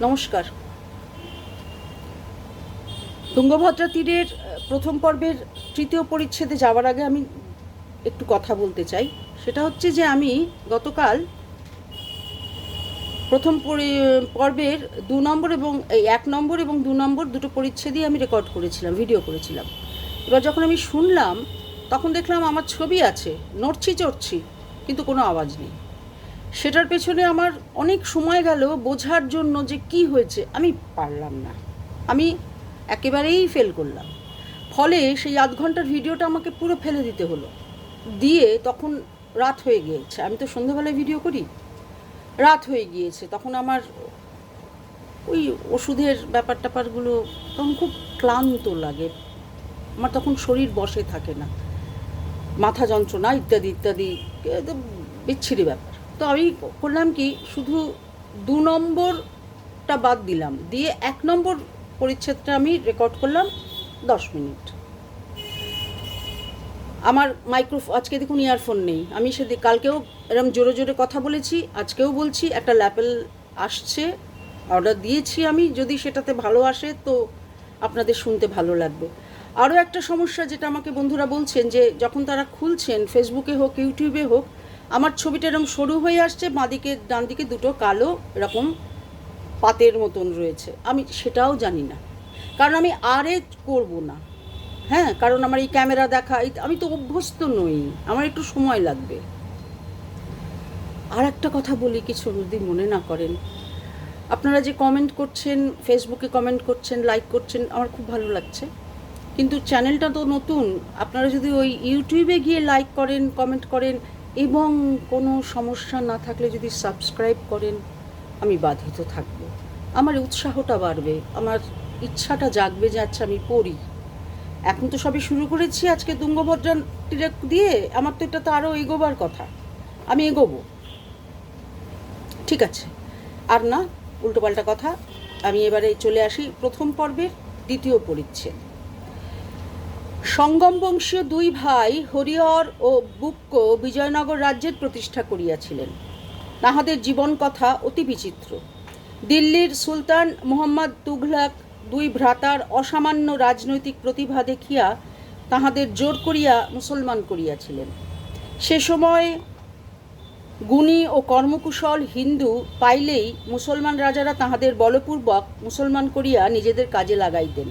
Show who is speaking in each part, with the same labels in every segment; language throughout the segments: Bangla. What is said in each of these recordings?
Speaker 1: নমস্কার। তুঙ্গভদ্রা তীরের প্রথম পর্বের তৃতীয় পরিচ্ছেদে যাওয়ার আগে আমি একটু কথা বলতে চাই। সেটা হচ্ছে যে আমি গতকাল প্রথম পরি- পর্বের দু নম্বর এবং এই এক নম্বর এবং দু নম্বর দুটো পরিচ্ছেদই আমি রেকর্ড করেছিলাম, ভিডিও করেছিলাম। এবার যখন আমি শুনলাম, তখন দেখলাম আমার ছবি আছে, নড়ছি চড়ছি, কিন্তু কোনো আওয়াজ নেই। সেটার পেছনে আমার অনেক সময় গেল বোঝার জন্য যে কি হয়েছে। আমি পারলাম না। আমি একেবারেই ফেল করলাম। ফলে সেই আধ ঘণ্টার ভিডিওটা আমাকে পুরো ফেলে দিতে হলো। দিয়ে তখন রাত হয়ে গিয়েছে। আমি তো সন্ধ্যাবেলায় ভিডিও করি। রাত হয়ে গিয়েছে। তখন আমার ওই ওষুধের ব্যাপার ট্যাপারগুলো তখন খুব ক্লান্ত লাগে। আমার তখন শরীর বসে থাকে না। মাথা যন্ত্রণা ইত্যাদি ইত্যাদি বিচ্ছিরি ব্যাপার। তো আমি করলাম কি, শুধু দু নম্বরটা বাদ দিলাম। দিয়ে এক নম্বর পরিচ্ছেদটা আমি রেকর্ড করলাম দশ মিনিট। আমার মাইক্রো আজকে দেখুন ইয়ারফোন নেই। আমি সেদিন কালকেও এরম জোরে জোরে কথা বলেছি, আজকেও বলছি, একটা ল্যাপেল আসছে অর্ডার দিয়েছি আমি, যদি সেটাতে ভালো আসে তো আপনাদের শুনতে ভালো লাগবে। আরও একটা সমস্যা যেটা আমাকে বন্ধুরা বলছেন যে, যখন তারা খুলছেন ফেসবুকে হোক ইউটিউবে হোক আমার ছবিটা এরকম সরু হয়ে আসছে, বাঁদিকে ডান দিকে দুটো কালো এরকম পাতের মতন রয়েছে। আমি সেটাও জানি না। কারণ আমি আরে করব না। হ্যাঁ কারণ আমার এই ক্যামেরা দেখা আমি তো অভ্যস্ত নই। আমার একটু সময় লাগবে। আর একটা কথা বলি, কিছু যদি মনে না করেন। আপনারা যে কমেন্ট করছেন ফেসবুকে কমেন্ট করছেন লাইক করছেন, আমার খুব ভালো লাগছে। কিন্তু চ্যানেলটা তো নতুন। আপনারা যদি ওই ইউটিউবে গিয়ে লাইক করেন কমেন্ট করেন এবং কোনো সমস্যা না থাকলে যদি সাবস্ক্রাইব করেন, আমি বাধিত থাকব। আমার উৎসাহটা বাড়বে, আমার ইচ্ছাটা জাগবে যে আচ্ছা আমি পড়ি। এখন তো সবে শুরু করেছি, আজকে তুঙ্গভদ্রা দিয়ে আমার তো এটা তো আরও এগোবার কথা। আমি এগোবো। ঠিক আছে। আর না, উল্টোপাল্টা কথা, আমি এবারে চলে আসি প্রথম পর্বের দ্বিতীয় পরিচ্ছেদ। সঙ্গম বংশীয় দুই ভাই হরিহর ও বুক্ক বিজয়নগর রাজ্যের প্রতিষ্ঠা করিয়াছিলেন। তাহাদের জীবন কথা অতি বিচিত্র। দিল্লির সুলতান মোহাম্মদ তুঘলাক দুই ভ্রাতার অসামান্য রাজনৈতিক প্রতিভা দেখিয়া তাহাদের জোর করিয়া মুসলমান করিয়াছিলেন। সে সময় গুণী ও কর্মকুশল হিন্দু পাইলেই মুসলমান রাজারা তাহাদের বলপূর্বক মুসলমান করিয়া নিজেদের কাজে লাগাইতেন।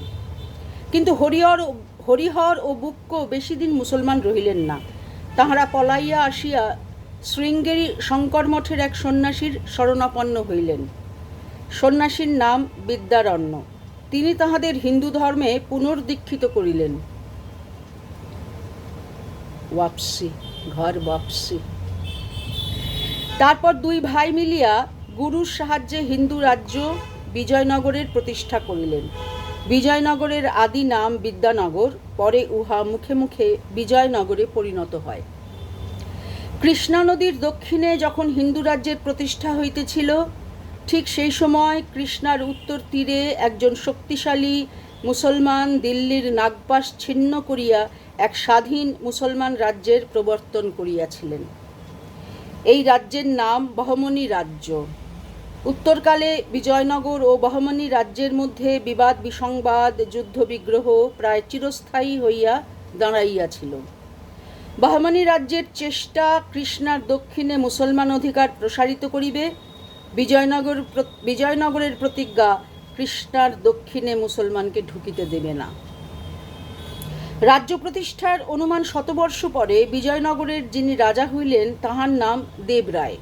Speaker 1: কিন্তু হরিহর হরিহর ও বুক্ক বেশি দিন মুসলমান রহিলেন না। তাহারা পলাইয়া আসিয়া শৃঙ্গেরি শঙ্কর মঠের এক সন্ন্যাসীর শরণাপন্ন হইলেন। সন্ন্যাসীর নাম বিদ্যারণ্য। তিনি তাহাদের হিন্দু ধর্মে পুনর্দীক্ষিত করিলেন। ওয়াপসি, ঘর ওয়াপসি তারপর দুই ভাই মিলিয়া গুরুর সাহায্যে হিন্দু রাজ্য বিজয়নগরের প্রতিষ্ঠা করিলেন। বিজয়নগরের আদি নাম বিদ্যানগর, পরে উহা মুখে মুখে বিজয়নগরে পরিণত হয়। কৃষ্ণা নদীর দক্ষিণে যখন হিন্দু রাজ্যের প্রতিষ্ঠা হইতেছিল, ঠিক সেই সময় কৃষ্ণার উত্তর তীরে একজন শক্তিশালী মুসলমান দিল্লির নাগপাশ ছিন্ন করিয়া এক স্বাধীন মুসলমান রাজ্যের প্রবর্তন করিয়াছিলেন। এই রাজ্যের নাম বহমনি রাজ্য। উত্তরকালে বিজয়নগর ও বহমনি রাজ্যের মধ্যে বিবাদ, বিসংবাদ, যুদ্ধবিগ্রহ প্রায় চিরস্থায়ী হইয়া দাঁড়াইয়াছিল। বহমনি রাজ্যের চেষ্টা কৃষ্ণার দক্ষিণে মুসলমান অধিকার প্রসারিত করিবে। বিজয়নগর বিজয়নগরের প্রতিজ্ঞা কৃষ্ণার দক্ষিণে মুসলমানকে ঢুকিতে দেবে না। রাজ্য প্রতিষ্ঠার অনুমান শতবর্ষ পরে বিজয়নগরের যিনি রাজা হইলেন, তাহার নাম দেবরায়।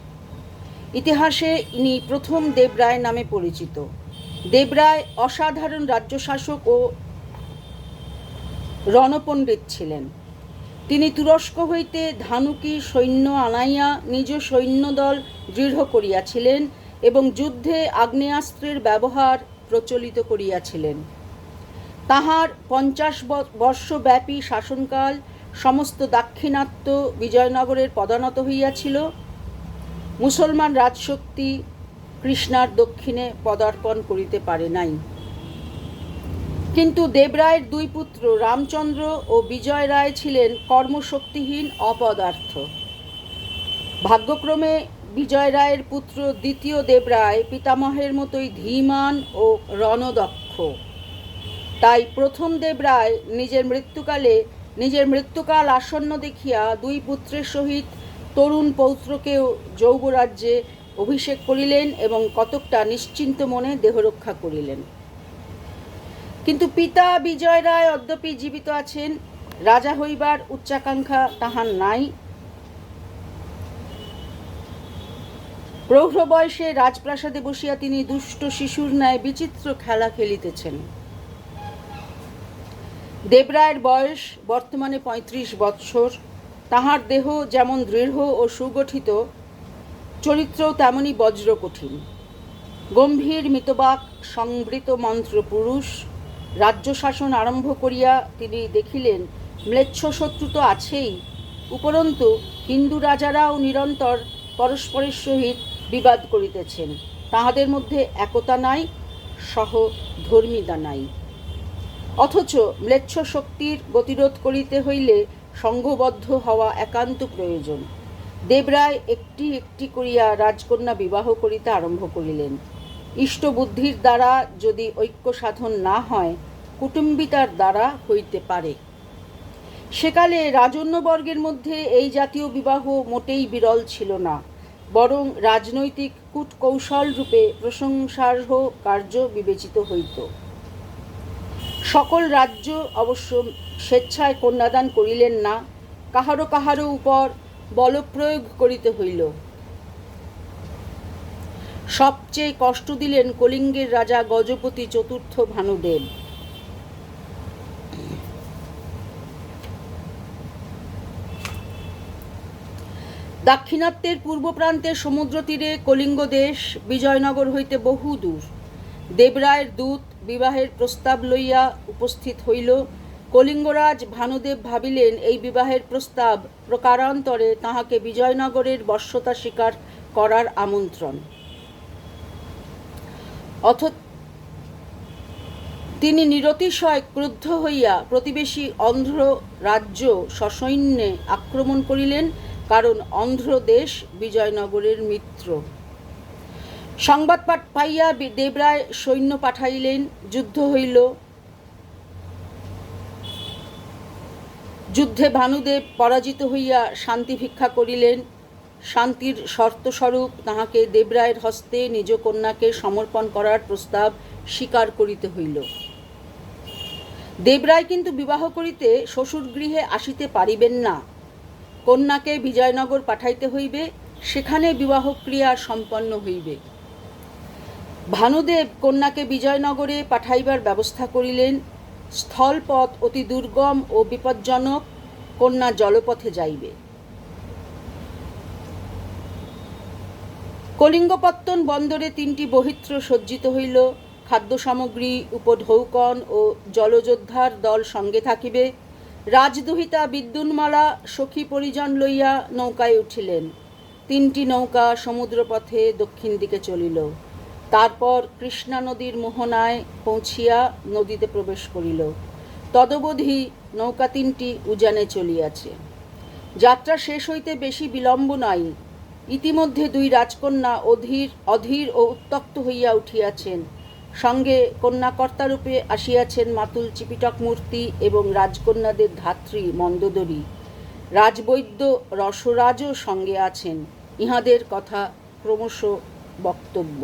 Speaker 1: ইতিহাসে ইনি প্রথম দেবরায় নামে পরিচিত। দেবরায় অসাধারণ রাজ্য শাসক ও রণপণ্ডিত ছিলেন। তিনি তুরস্ক হইতে ধানুকি সৈন্য আনাইয়া নিজ সৈন্যদল দৃঢ় করিয়াছিলেন এবং যুদ্ধে আগ্নেয়াস্ত্রের ব্যবহার প্রচলিত করিয়াছিলেন। তাহার পঞ্চাশ বর্ষব্যাপী শাসনকাল সমস্ত দাক্ষিণাত্য বিজয়নগরের পদানত হইয়াছিল। মুসলমান রাজশক্তি কৃষ্ণার দক্ষিণে পদার্পণ করিতে পারে নাই। কিন্তু দেবরায়ের দুই পুত্র রামচন্দ্র ও বিজয় রায় ছিলেন কর্মশক্তিহীন অপদার্থ। ভাগ্যক্রমে বিজয় রায়ের পুত্র দ্বিতীয় দেবরায় পিতামহের মতোই ধীমান ও রণদক্ষ। তাই প্রথম দেবরায় নিজের মৃত্যুকালে নিজের মৃত্যুকাল আসন্ন দেখিয়া দুই পুত্রের সহিত তরুণ পৌত্রকেও যৌবরাজ্যে অভিষেক করিলেন এবং কতকটা নিশ্চিন্ত মনে দেহরক্ষা করিলেন। কিন্তু পিতা বিজয় রায় অদ্যপি জীবিত আছেন, রাজা হইবার উচ্চাকাঙ্ক্ষা তাহার নাই। প্রৌঢ় বয়সে রাজপ্রাসাদে বসিয়া তিনি দুষ্ট শিশুর ন্যায় বিচিত্র খেলা খেলিতেছেন। দেবরায়ের বয়স বর্তমানে পঁয়ত্রিশ বৎসর। তাহার দেহ যেমন দৃঢ় ও সুগঠিত, চরিত্রও তেমনি বজ্র কঠিন গম্ভীর মিতবাক, সংবৃত মন্ত্র পুরুষ, রাজ্য শাসন আরম্ভ করিয়া তিনি দেখিলেন ম্লেচ্ছ শত্রু তো আছেই। উপরন্তু, হিন্দু রাজারাও নিরন্তর পরস্পরের সহিত বিবাদ করিতেছেন। তাহাদের মধ্যে একতা নাই, সহ ধর্মিতা নাই। অথচ ম্লেচ্ছ শক্তির গতিরোধ করিতে হইলে সংঘবদ্ধ হওয়া একান্ত প্রয়োজন। দেবরায় একটি একটি করিয়া রাজকন্যা বিবাহ করিতে আরম্ভ করিলেন। ইষ্টবুদ্ধির দ্বারা যদি ঐক্য সাধন না হয়, কুটুম্বিতার দ্বারা হইতে পারে। সেকালে রাজন্যবর্গের মধ্যে এই জাতীয় বিবাহ মোটেই বিরল ছিল না, বরং রাজনৈতিক কূটকৌশল রূপে প্রশংসার্হ কার্য বিবেচিত হইত। সকল রাজ্য অবশ্য স্বেচ্ছায় কন্যাদান করিলেন না, কাহারো কাহারো উপর বলপ্রয়োগ করিতে হইল। সবচেয়ে কষ্ট দিলেন কলিঙ্গের রাজা গজপতি চতুর্থ ভানুদেব। দাক্ষিণাত্যের পূর্ব প্রান্তের সমুদ্র তীরে কলিঙ্গ দেশ বিজয়নগর হইতে বহু দূর দেবরায়ের দূত বিবাহের প্রস্তাব লইয়া উপস্থিত হইল। কলিঙ্গরাজ ভানুদেব ভাবিলেন, এই বিবাহের প্রস্তাব প্রকারান্তরে তাহাকে বিজয়নগরের বশ্যতা স্বীকার করার আমন্ত্রণ। অথ তিনি নিরতিশয় ক্রুদ্ধ হইয়া প্রতিবেশী অন্ধ্র রাজ্য সসৈন্যে আক্রমণ করিলেন, কারণ অন্ধ্র দেশ বিজয়নগরের মিত্র। সংবাদ পাঠ পাইয়া দেবরায় সৈন্য পাঠাইলেন, যুদ্ধ হইল। যুদ্ধে ভানুদেব পরাজিত হইয়া শান্তি ভিক্ষা করিলেন। শান্তির শর্তস্বরূপ তাহাকে দেবরায়ের হস্তে নিজ কন্যাকে সমর্পণ করার প্রস্তাব স্বীকার করিতে হইল। দেবরায় কিন্তু বিবাহ করিতে শ্বশুরগৃহে আসিতে পারিবেন না। কন্যাকে বিজয়নগর পাঠাইতে হইবে, সেখানে বিবাহ ক্রিয়া সম্পন্ন হইবে। ভানুদেব কন্যাকে বিজয়নগরে পাঠাইবার ব্যবস্থা করিলেন। স্থলপথ অতি দুর্গম ও বিপজ্জনক, কন্যা জলপথে যাইবে। কলিঙ্গপত্তন বন্দরে তিনটি বহিত্র সজ্জিত হইল। খাদ্য সামগ্রী উপঢৌকন ও জলযোদ্ধার দল সঙ্গে থাকিবে। রাজদুহিতা বিদ্যুন্মালা সখী পরিজন লইয়া নৌকায় উঠিলেন। তিনটি নৌকা সমুদ্রপথে দক্ষিণ দিকে চলিল। তারপর কৃষ্ণা নদীর মোহনায় পৌঁছিয়া নদীতে প্রবেশ করিল। তদবধি নৌকা তিনটি উজানে চলিয়াছে। যাত্রা শেষ হইতে বেশি বিলম্ব নাই। ইতিমধ্যে দুই রাজকন্যা অধীর অধীর ও উত্তক্ত হইয়া উঠিয়াছেন। সঙ্গে কন্যাকর্তারূপে আসিয়াছেন মাতুল চিপিটক মূর্তি এবং রাজকন্যাদের ধাত্রী মন্দোদরী। রাজবৈদ্য রসরাজও সঙ্গে আছেন। ইহাদের কথা ক্রমশ বক্তব্য।